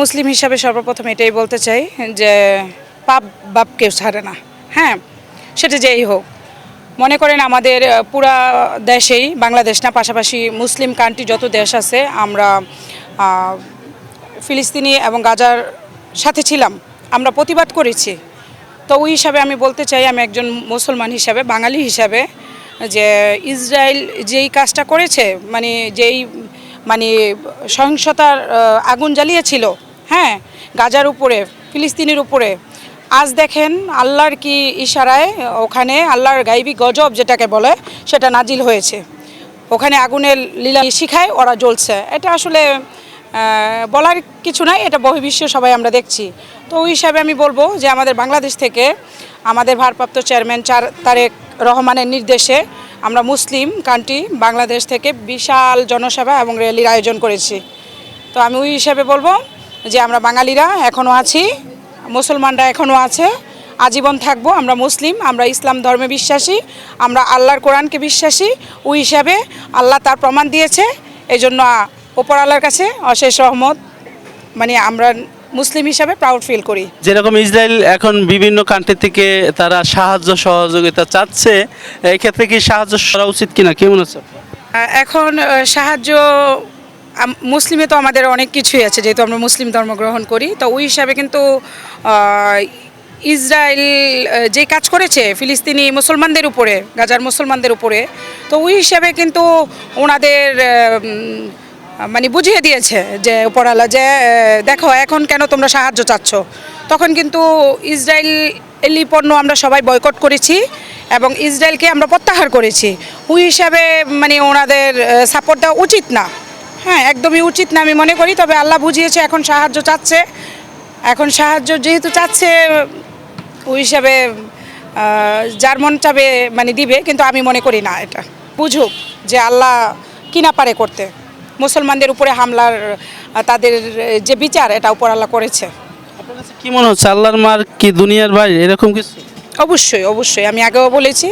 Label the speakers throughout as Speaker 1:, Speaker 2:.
Speaker 1: মুসলিম হিসাবে সর্বপ্রথম এটাই বলতে চাই যে পাপ বাপ কেউ ছাড়ে না। হ্যাঁ সেটা যেই হোক। মনে করেন আমাদের পুরা দেশেই, বাংলাদেশ না, পাশাপাশি মুসলিম কান্ট্রি যত দেশ আছে, আমরা ফিলিস্তিনি এবং গাজার সাথে ছিলাম। আমরা প্রতিবাদ করেছি। তো ওই হিসাবে আমি বলতে চাই, আমি একজন মুসলমান হিসাবে, বাঙালি হিসাবে, যে ইসরায়েল যেই কাজটা করেছে মানে যেই মানে সহিংসতার আগুন জ্বালিয়েছিল হ্যাঁ গাজার উপরে, ফিলিস্তিনের উপরে। আজ দেখেন আল্লাহর কি ইশারায় ওখানে আল্লাহর গাইবি গজব যেটাকে বলে, সেটা নাজিল হয়েছে। ওখানে আগুনের লীলা শিখায়, ওরা জ্বলছে। এটা আসলে বলার কিছু নাই, এটা বহির্বিশ্ব সবাই আমরা দেখছি। তো ওই হিসাবে আমি বলব যে আমাদের বাংলাদেশ থেকে আমাদের ভারপ্রাপ্ত চেয়ারম্যান চার তারেক রহমানের নির্দেশে আমরা মুসলিম কান্ট্রি বাংলাদেশ থেকে বিশাল জনসভা এবং র্যালির আয়োজন করেছি। তো আমি ওই হিসাবে বলব যে আমরা বাঙালিরা এখনও আছি মুসলমানরা এখনও আছে আজীবন থাকব আমরা মুসলিম আমরা ইসলাম ধর্মে বিশ্বাসী আমরা আল্লাহর কোরআনকে বিশ্বাসী ওই হিসাবে আল্লাহ তার প্রমাণ দিয়েছে এই জন্য ওপর আল্লাহর কাছে অশেষ রহমত মানে আমরা মুসলিম হিসাবে প্রাউড ফিল করি।
Speaker 2: যেরকম ইসরায়েল এখন বিভিন্ন কান্ট্রি থেকে তারা সাহায্য সহযোগিতা চাচ্ছে এক্ষেত্রে কি সাহায্য করা উচিত কিনা? কেমন আছে
Speaker 1: এখন সাহায্য মুসলিমে তো আমাদের অনেক কিছুই আছে, যেহেতু আমরা মুসলিম ধর্ম গ্রহণ করি, তো ওই হিসাবে কিন্তু ইসরায়েল যে কাজ করেছে ফিলিস্তিনি মুসলমানদের উপরে, গাজার মুসলমানদের উপরে, তো ওই হিসাবে কিন্তু ওনাদের মানে বুঝিয়ে দিয়েছে যে উপরালা যে দেখো এখন কেন তোমরা সাহায্য চাচ্ছ। তখন কিন্তু ইসরায়েল পণ্য আমরা সবাই বয়কট করেছি এবং ইসরায়েলকে আমরা প্রত্যাহার করেছি। ওই হিসাবে মানে ওনাদের সাপোর্ট দেওয়া উচিত না। হ্যাঁ একদমই উচিত না আমি মনে করি তবে আল্লাহ বুঝিয়েছে এখন সাহায্য চাচ্ছে। এখন সাহায্য যেহেতু চাচ্ছে ওই হিসাবে যার মন চাবে মানে দিবে কিন্তু আমি মনে করি না এটা। বুঝুক যে আল্লাহ কি না পারে করতে। মুসলমানদের উপরে হামলার তাদের যে বিচার এটা উপর আল্লাহ করেছে।
Speaker 2: কি মনে হচ্ছে আল্লাহর মার কি দুনিয়ার বাইরে এরকম কিছু?
Speaker 1: অবশ্যই অবশ্যই। আমি আগেও বলেছি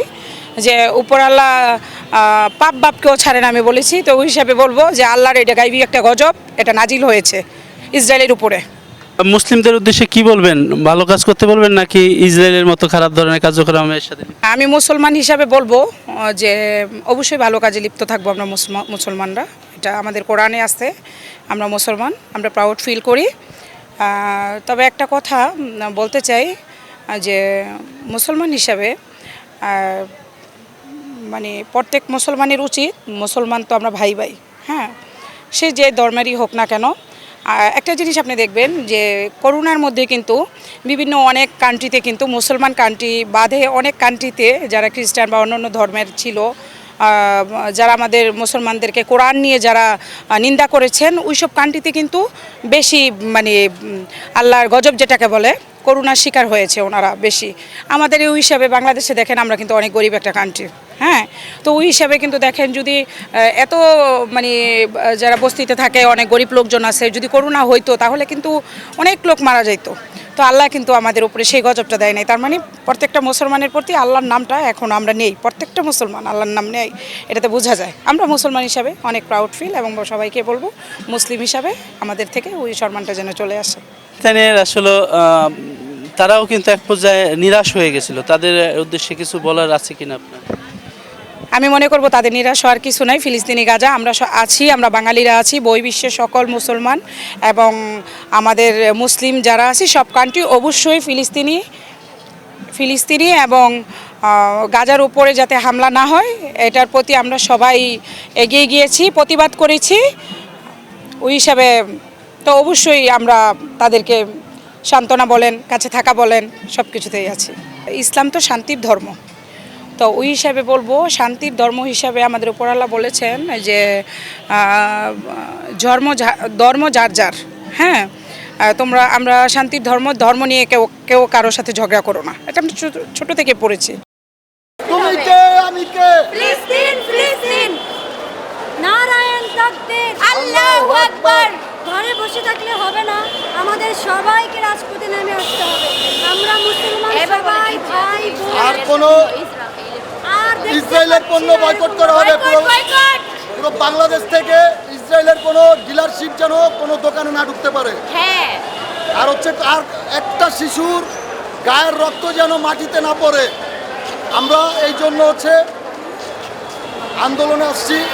Speaker 1: যে উপরাল্লাহ আহ, পাপ বাপকেও ছাড়েন আমি বলেছি। তো ওই হিসাবে বলব যে আল্লাহর এটা গাইবি একটা গজব এটা নাজিল হয়েছে ইসরায়েলের উপরে।
Speaker 2: মুসলিমদের উদ্দেশ্যে কি বলবেন? ভালো কাজ করতে বলবেন নাকি ইসরায়েলের মতো খারাপ ধরনের কার্যক্রমের সাথে?
Speaker 1: আমি মুসলমান হিসাবে বলব যে অবশ্যই ভালো কাজে লিপ্ত থাকব আমরা মুসলমা- মুসলমানরা। এটা আমাদের কোরআনে আছে আমরা মুসলমান আমরা প্রাউড ফিল করি। তবে একটা কথা বলতে চাই যে মুসলমান হিসাবে মানে প্রত্যেক মুসলমানের উচিত, মুসলমান তো আমরা ভাই ভাই হ্যাঁ? সে যে ধর্মেরই হোক না কেন একটা জিনিস আপনি দেখবেন যে করোনার মধ্যে কিন্তু বিভিন্ন অনেক কান্ট্রিতে কিন্তু মুসলমান কান্ট্রি বাদে অনেক কান্ট্রিতে যারা খ্রিস্টান বা অন্যান্য ধর্মের ছিল যারা আমাদের মুসলমানদেরকে কোরআন নিয়ে যারা নিন্দা করেছেন, ওইসব কান্ট্রিতে কিন্তু বেশি মানে আল্লাহর গজব যেটাকে বলে করোনার শিকার হয়েছে ওনারা বেশি। আমাদের ওই হিসাবে বাংলাদেশে দেখেন আমরা কিন্তু অনেক গরিব একটা কান্ট্রি হ্যাঁ? তো ওই হিসাবে কিন্তু দেখেন যদি এত মানে যারা বস্তিতে থাকে, অনেক গরিব লোকজন আছে, যদি করোনা হইতো, তাহলে কিন্তু অনেক লোক মারা যাইতো। তো আল্লাহ কিন্তু আমাদের উপরে সেই গজবটা দেয় নাই। তার মানে প্রত্যেকটা মুসলমানের প্রতি আল্লাহর নামটা এখন আমরা নেই। প্রত্যেকটা মুসলমান আল্লাহর নাম নেই। এটাতে বোঝা যায়। আমরা মুসলমান হিসাবে অনেক প্রাউড ফিল এবং সবাইকে বলব, মুসলিম হিসাবে আমাদের থেকে ওই সম্মানটা যেন চলে আসে।
Speaker 2: আসলে তারাও কিন্তু এক পর্যায়ে নিরাশ হয়ে গেছিল। তাদের উদ্দেশ্যে কিছু বলার আছে কিনা আপনার?
Speaker 1: আমি মনে করব তাদের নিরাশ হওয়ার কিছু নাই। ফিলিস্তিনি গাজা, আমরা আছি, আমরা বাঙালিরা আছি, বই বিশ্বের সকল মুসলমান এবং আমাদের মুসলিম যারা আছি, সব কান্ট্রি অবশ্যই ফিলিস্তিনি ফিলিস্তিনি এবং গাজার উপরে যাতে হামলা না হয়, এটার প্রতি আমরা সবাই এগিয়ে গিয়েছি, প্রতিবাদ করেছি। ওই হিসাবে তো অবশ্যই আমরা তাদেরকে সান্ত্বনা বলেন, কাছে থাকা বলেন সব কিছুতেই আছি। ইসলাম তো শান্তির ধর্ম। তো ওই হিসাবে বলব শান্তির ধর্ম হিসাবে আমাদের উপরাল্লাহ বলেছেন যে ধর্ম ধর্ম যার যার হ্যাঁ? তোমরা আমরা শান্তির ধর্ম ধর্ম নিয়ে কেউ কেউ কারোর সাথে ঝগড়া করো না। এটা আমি ছোট- ছোট থেকে পড়েছি।
Speaker 3: তুমি কে? আমি কে?
Speaker 4: ফিলিস্তিন ফিলিস্তিন! নারায়ণ তাকবীর! আল্লাহু আকবার! ঘরে বসে থাকলে হবে না। আমাদের সবাইকে রাজপথে নেমে আসতে হবে। আমরা মুসলমান সবাই ভাই বোন।
Speaker 3: আর কোনো ইসরায়েলের পণ্য বয়কট করা হবে। পুরো- পুরো বাংলাদেশ থেকে ইসরায়েলের কোনো ডিলারশিপ যেন কোনো দোকানে না ঢুকতে পারে।
Speaker 4: হ্যাঁ।
Speaker 3: আর হচ্ছে আর একটা শিশুর গায়ের রক্ত যেন মাটিতে না পড়ে। আমরা এই জন্য হচ্ছে আন্দোলনে আসছি।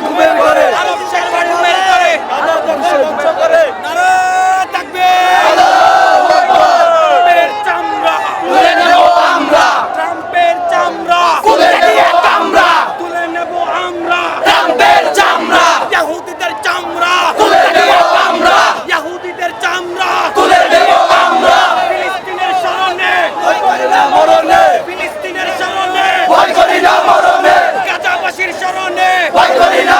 Speaker 3: ঘুমের ঘরে।
Speaker 5: ভয় করি না